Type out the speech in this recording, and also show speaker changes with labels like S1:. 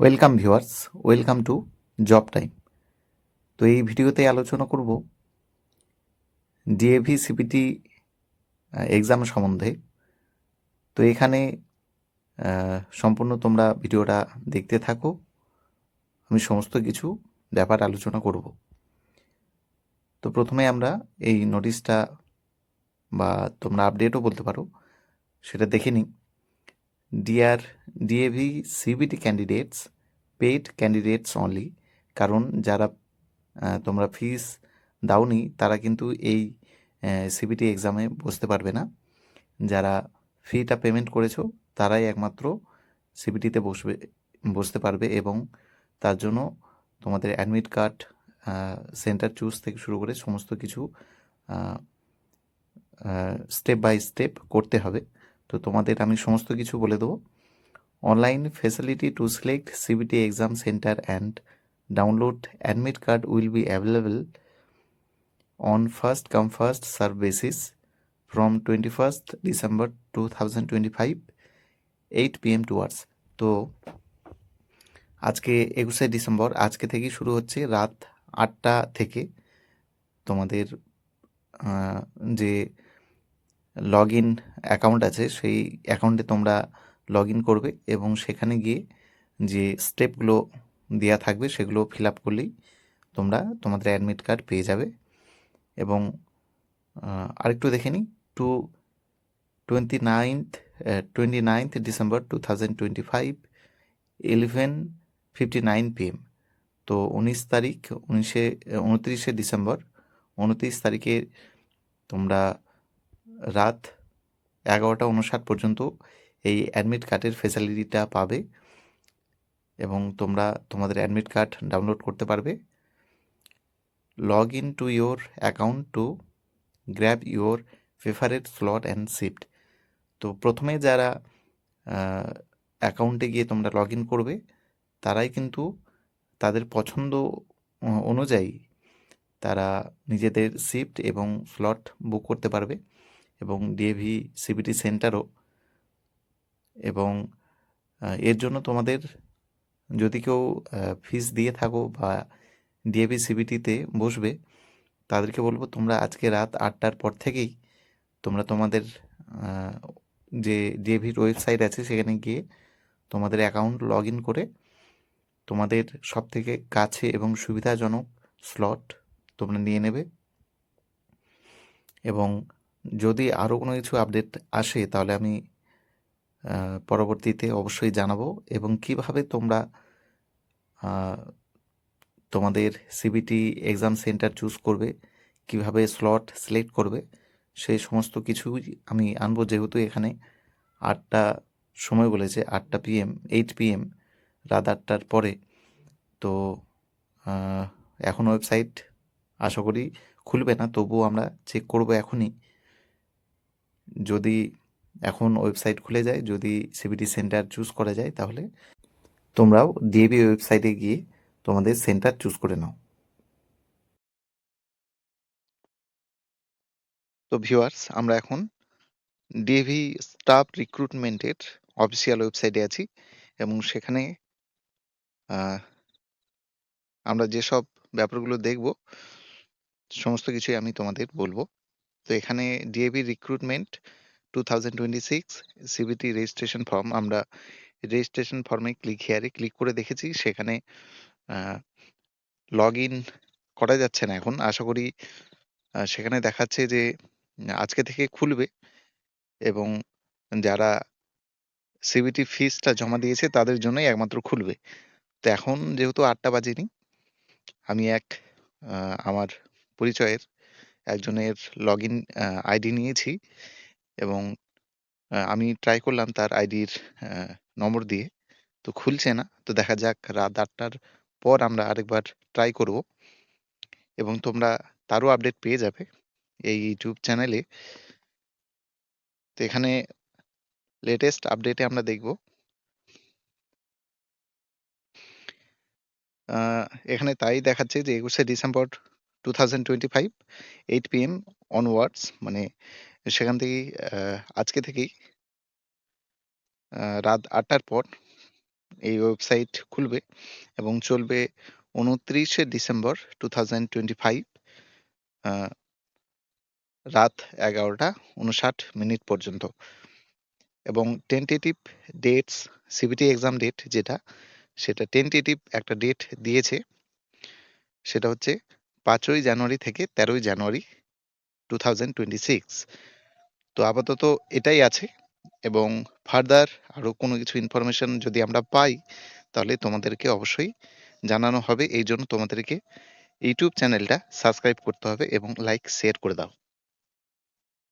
S1: Welcome viewers welcome to job time তো এই ভিডিওতে আলোচনা করব ডিএভি সিপিটি এক্সাম সম্বন্ধে। তো এখানে সম্পূর্ণ তোমরা ভিডিওটা দেখতে থাকো। আমি সমস্ত কিছু, ব্যাপার আলোচনা করব। তো প্রথমে আমরা এই নোটিশটা বা তোমরা আপডেটও বলতে পারো, সেটা দেখে নিই। Dear DAV CBT candidates paid candidates only কারণ যারা তোমরা ফিস দাওনি, তারা কিন্তু এই সিবিটি এক্সামে বসতে পারবে না। যারা ফিটা পেমেন্ট করেছ, তারাই একমাত্র সিবিটিতে বসবে, বসতে পারবে এবং তার জন্য তোমাদের অ্যাডমিট কার্ড সেন্টার চুজ থেকে শুরু করে সমস্ত কিছু স্টেপ বাই স্টেপ করতে হবে। তো তোমাদের আমি সমস্ত কিছু বলে দেবো। Online facility to select CBT exam centre and download admit card will be available on first come, first serve basis from 21st December 2025 8 pm towards তো আজকে একুশে ডিসেম্বর আজকে থেকেই শুরু হচ্ছে রাত আটটা থেকে তোমাদের যে লগ ইন অ্যাকাউন্ট আছে, সেই অ্যাকাউন্টে তোমরা লগ ইন করবে এবং সেখানে গিয়ে যে স্টেপগুলো দেওয়া থাকবে সেগুলো ফিল আপ করলেই তোমরা তোমাদের অ্যাডমিট কার্ড পেয়ে যাবে এবং আরেকটু দেখে নিই to twenty ninth twenty ninth December two thousand twenty five eleven fifty nine PM তো উনিশ তারিখ, উনিশে, উনত্রিশে ডিসেম্বর উনত্রিশ তারিখে তোমরা রাত এগারোটা উনষাট পর্যন্ত এই অ্যাডমিট কার্ডের ফেসিলিটিটা পাবে এবং তোমরা, তোমাদের অ্যাডমিট কার্ড ডাউনলোড করতে পারবে। Log in to your account to grab your favorite slot and shift তো প্রথমে যারা অ্যাকাউন্টে গিয়ে তোমরা লগ ইন করবে, তারাই কিন্তু তাদের পছন্দ অনুযায়ী তারা নিজেদের শিফট এবং স্লট বুক করতে পারবে। এবং ডিএভি সিবিটি সেন্টারও। এবং এর জন্য তোমাদের যদি কেউ ফিস দিয়ে থাকো বা ডিএভি সিবিটিতে বসবে, তাদেরকে বলব তোমরা আজকে রাত আটটার পর থেকেই তোমরা তোমাদের যে ডিএভির ওয়েবসাইট আছে সেখানে গিয়ে তোমাদের অ্যাকাউন্ট লগ ইন করে তোমাদের সব থেকে কাছে এবং সুবিধাজনক স্লট তোমরা নিয়ে নেবে। এবং যদি আরও কোনো কিছু আপডেট আসে, তাহলে আমি পরবর্তীতে অবশ্যই জানাব এবং কীভাবে তোমরা তোমাদের সিবিটি এক্সাম সেন্টার চুজ করবে, কীভাবে স্লট সিলেক্ট করবে সেই সমস্ত কিছুই আমি আনব যেহেতু এখানে আটটা সময় বলেছে, আটটা পিএম এইট পিএম রাত আটটার পরে। তো এখন ওয়েবসাইট আশা করি খুলবে না, তবুও আমরা চেক করব এখনই। যদি এখন ওয়েবসাইট খুলে যায়, যদি সিবিটি সেন্টার চুজ করা যায়, তাহলে তোমরাও ডিএবি ওয়েবসাইটে গিয়ে তোমাদের সেন্টার চুজ করে নাও। তো ভিউয়ার্স, আমরা এখন ডিএভি স্টাফ রিক্রুটমেন্টের অফিসিয়াল ওয়েবসাইটে আছি এবং সেখানে আমরা যেসব ব্যাপারগুলো দেখব, সমস্ত কিছুই আমি তোমাদের বলব। তো এখানে DAV recruitment two thousand twenty six CBT registration form আমরা রেজিস্ট্রেশন ফর্মে ক্লিক হিয়ারে ক্লিক করে দেখেছি। সেখানে লগ ইন করা যাচ্ছে না এখন। আশা করি সেখানে দেখাচ্ছে যে, আজকে থেকে খুলবে এবং যারা সিবিটি ফিসটা জমা দিয়েছে তাদের জন্যই একমাত্র খুলবে। তো এখন যেহেতু আটটা বাজেনি, আমি এক আমার পরিচয়ের একজনের লগ ইন আইডি নিয়েছি এবং আমি ট্রাই করলাম তার আইডির নম্বর দিয়ে। তো খুলছে না। তো দেখা যাক রাত আটটার পর আমরা আরেকবার ট্রাই করব এবং তোমরা তারও আপডেট পেয়ে যাবে এই ইউটিউব চ্যানেলে তো এখানে লেটেস্ট আপডেটে আমরা দেখব। এখানে তাই দেখাচ্ছে যে একুশে December two thousand twenty five eight onwards মানে সেখান থেকেই আজকে থেকেই রাত আটটার পর এই ওয়েবসাইট খুলবে এবং চলবে উনত্রিশে December two thousand twenty five রাত এগারোটা উনষাট মিনিট পর্যন্ত। এবং tentative dates CBT exam date যেটা, সেটা টেন্টেটিভ একটা ডেট দিয়েছে, সেটা হচ্ছে পাঁচই জানুয়ারি থেকে তেরোই জানুয়ারি টু তো আপাতত এটাই আছে এবং ফার্দার আরও কোনো কিছু ইনফরমেশন যদি আমরা পাই, তাহলে তোমাদেরকে অবশ্যই জানানো হবে। এই জন্য তোমাদেরকে ইউটিউব চ্যানেলটা সাবস্ক্রাইব করতে হবে এবং লাইক শেয়ার করে দাও।